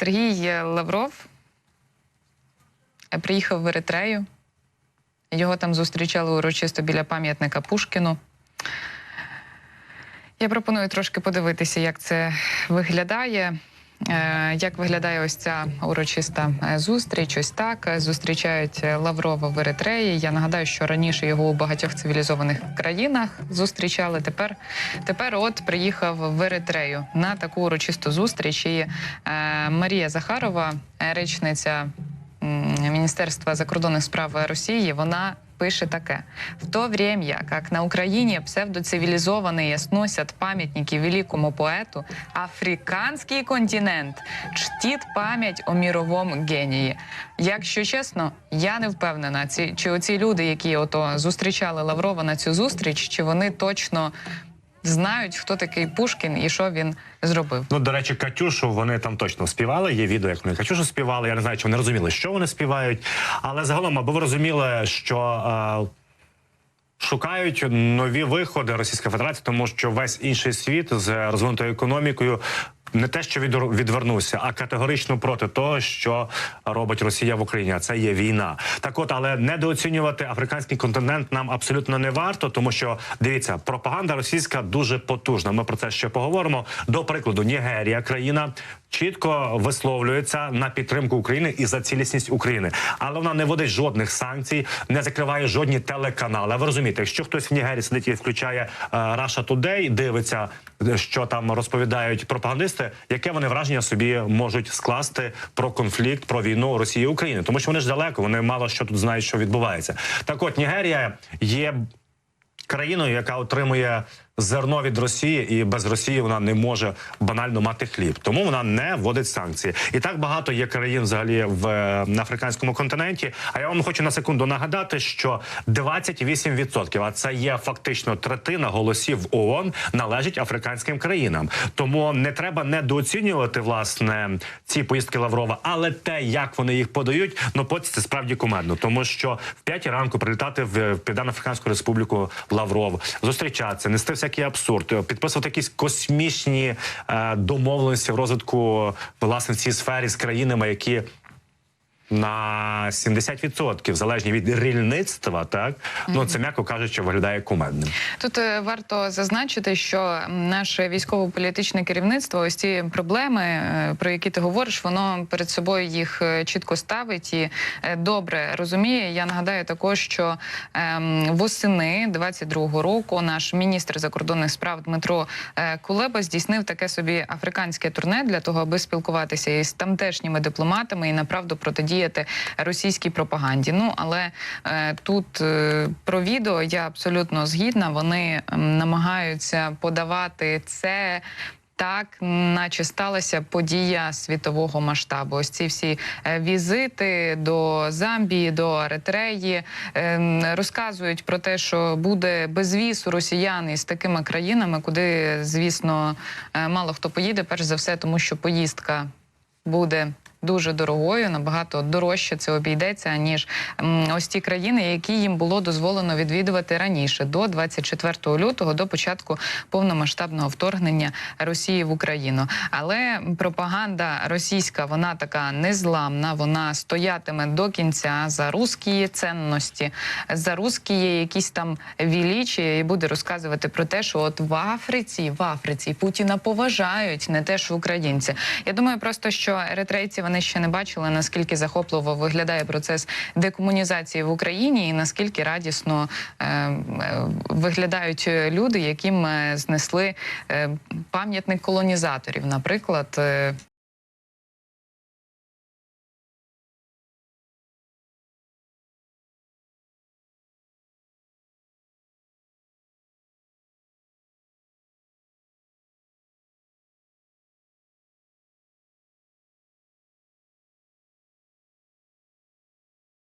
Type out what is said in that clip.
Сергій Лавров приїхав в Еритрею. Його там зустрічали урочисто біля пам'ятника Пушкіну. Я пропоную трошки подивитися, як це виглядає. Е, Як виглядає ось ця урочиста е, зустріч? Ось так Е, зустрічають Лаврова в Еритреї. Я нагадаю, що раніше його у багатьох цивілізованих країнах зустрічали. Тепер, тепер от приїхав в Еритрею на таку урочисту зустріч. І е, Марія Захарова, речниця Міністерства закордонних справ Росії, вона пише таке: в то время, как на Украине псевдоцивилизованные сносят памятники великому поэту, африканський континент чтит пам'ять о міровому генії. Якщо чесно, я не впевнена, ці чи оці люди, які ото зустрічали Лаврова на цю зустріч, чи вони точно знають, хто такий Пушкін і що він зробив. Ну, до речі, Катюшу вони там точно співали. Є відео, як вони Катюшу співали. Я не знаю, чи вони розуміли, що вони співають. Але загалом, аби ви розуміли, що. Е, Шукають нові виходи Російська Федерація, тому що весь інший світ з розвинутою економікою не те, що відвернувся, а категорично проти того, що робить Росія в Україні. Це є війна. Так, от, але недооцінювати африканський континент нам абсолютно не варто, тому що дивіться, пропаганда російська дуже потужна. Ми про це ще поговоримо. До прикладу, Нігерія, країна. Чітко висловлюється на підтримку України і за цілісність України, але вона не вводить жодних санкцій, не закриває жодні телеканали. Ви розумієте, якщо хтось в Нігерії сидить і включає е, Russia Today, дивиться, е, що там розповідають пропагандисти, яке вони враження собі можуть скласти про конфлікт, про війну Росії і України, тому що вони ж далеко, вони мало що тут знають, що відбувається. Так, от Нігерія є країною, яка отримує зерно від Росії, і без Росії вона не може банально мати хліб. Тому вона не вводить санкції. І так багато є країн взагалі в е, на африканському континенті. А я вам хочу на секунду нагадати, що 28%, а це є фактично третина голосів ООН, належить африканським країнам. Тому не треба недооцінювати власне ці поїздки Лаврова, але те, як вони їх подають, ну поці це справді кумедно, тому що в п'ятій ранку прилітати в Південно-Африканську Республіку Лавров, зустрічатися, нести всякий абсурд, підписувати якісь космічні е, домовленості в розвитку власне в цій сфері з країнами, які. На 70% залежні від рільництва, так ну це м'яко кажучи, виглядає кумедним. Тут е, варто зазначити, що наше військово-політичне керівництво, ось ці проблеми, е, про які ти говориш, воно перед собою їх е, чітко ставить і добре розуміє. Я нагадаю також, що ем, восени 22-го року наш міністр закордонних справ Дмитро Кулеба здійснив таке собі африканське турне для того, аби спілкуватися із тамтешніми дипломатами і направду протидіяти російській пропаганді. Ну але е, тут е, про відео я абсолютно згідна. Вони ем, намагаються подавати це. Так, наче сталася подія світового масштабу. Ось ці всі е, візити до Замбії, до Еритреї е, розказують про те, що буде безвіз у росіян із такими країнами, куди, звісно, е, мало хто поїде. Перш за все, тому що поїздка буде. Дуже дорогою, набагато дорожче це обійдеться ніж ось ті країни, які їм було дозволено відвідувати раніше, до 24 лютого, до початку повномасштабного вторгнення Росії в Україну. Але пропаганда російська, вона така незламна. Вона стоятиме до кінця за русські цінності, за русські якісь там величі, і буде розказувати про те, що от в Африці, в Африці Путіна поважають, не те, що українці. Я думаю, просто що еритрейці ще не бачили наскільки захопливо виглядає процес декомунізації в Україні, і наскільки радісно е, виглядають люди, яким е, знесли е, пам'ятник колонізаторів, наприклад. Е,